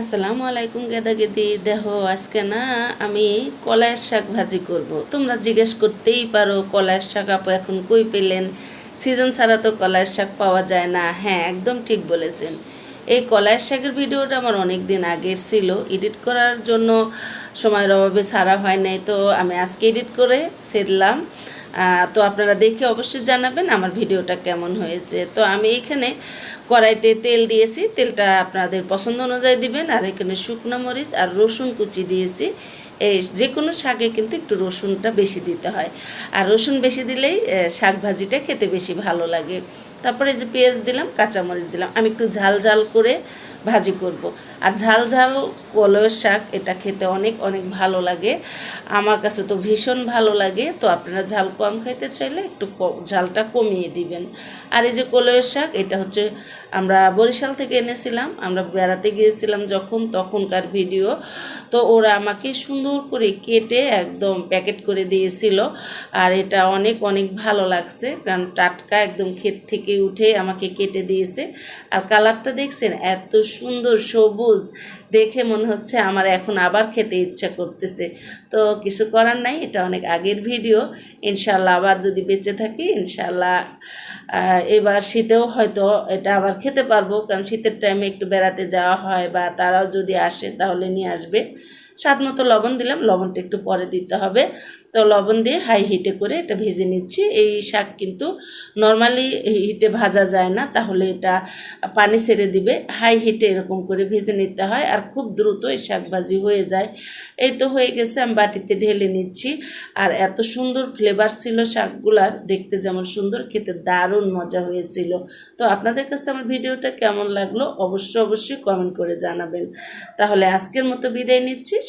আসসালামু আলাইকুম গেদা গেদি দেহ আজকে না আমি কলাইয়ের শাক ভাজি করব। তোমরা জিজ্ঞেস করতেই পারো কলাইয়ের শাক আপু এখন কই পেলেন? সিজন ছাড়া তো কলাইয়ের শাক পাওয়া যায় না। হ্যাঁ একদম ঠিক বলেছেন। এই কলাইয়ের শাকের ভিডিওটা আমার অনেক দিন আগের ছিল। এডিট করার জন্য সময়ের অভাবে ছাড়া হয় নাই তো আমি আজকে এডিট করে আহ, তো আপনারা দেখে অবশ্যই জানাবেন আমার ভিডিওটা কেমন হয়েছে। তো আমি এখানে কড়াইতে তেল দিয়েছি, তেলটা আপনাদের পছন্দ অনুযায়ী দিবেন, আর এখানে শুকনো মরিচ আর রসুন কুচি দিয়েছি। এই যে কোনো শাকে কিন্তু একটু রসুনটা বেশি দিতে হয়। আর রসুন বেশি দিলেই শাক ভাজিটা খেতে বেশি ভালো লাগে। তারপরে যে পেঁয়াজ দিলাম, কাঁচামরিচ দিলাম, আমি একটু ঝাল ঝাল করে ভাজি করব। আর ঝাল ঝাল কলয়ের শাক, এটা খেতে অনেক অনেক ভালো লাগে। আমার কাছে তো ভীষণ ভালো লাগে। তো আপনারা ঝাল কম খাইতে চাইলে একটু ঝালটা কমিয়ে দিবেন। আর এই যে কলয়ের শাক, এটা হচ্ছে আমরা বরিশাল থেকে এনেছিলাম। আমরা বেড়াতে গিয়েছিলাম যখন তখনকার ভিডিও। তো ওরা আমাকে সুন্দর করে কেটে একদম প্যাকেট করে দিয়েছিল। আর এটা অনেক অনেক ভালো লাগছে। কারণ টাটকা একদম ক্ষেত থেকে উঠে আমাকে কেটে দিয়েছে। আর কালারটা দেখছেন, এত সুন্দর সবুজ দেখে মনে হচ্ছে আমার এখন আবার খেতে ইচ্ছা করতেছে। তো কিছু করার নাই, এটা অনেক আগের ভিডিও। ইনশাল্লাহ আবার যদি বেঁচে থাকি ইনশাল্লাহ এবার শীতেও হয়তো এটা আবার খেতে পারব। কারণ শীতের টাইমে একটু বেড়াতে যাওয়া হয় বা তারাও যদি আসে তাহলে নিয়ে আসবে। স্বাদ মতো লবণ দিলাম, লবণটা একটু পরে দিতে হবে। তো লবণ দিয়ে হাই হিটে করে এটা ভেজে নিচ্ছি। এই শাক কিন্তু নর্মালি হিটে ভাজা যায় না, তাহলে এটা পানি ছেড়ে দিবে। হাই হিটে এরকম করে ভেজে নিতে হয় আর খুব দ্রুত এই শাক ভাজি হয়ে যায়। এই তো হয়ে গেছে, আমি বাটিতে ঢেলে নিচ্ছি। আর এত সুন্দর ফ্লেভার ছিল শাকগুলার, দেখতে যেমন সুন্দর, খেতে দারুণ মজা হয়েছিল। তো আপনাদের কাছে আমার ভিডিওটা কেমন লাগল? অবশ্যই অবশ্যই কমেন্ট করে জানাবেন। তাহলে আজকের মতো বিদায় নিচ্ছি।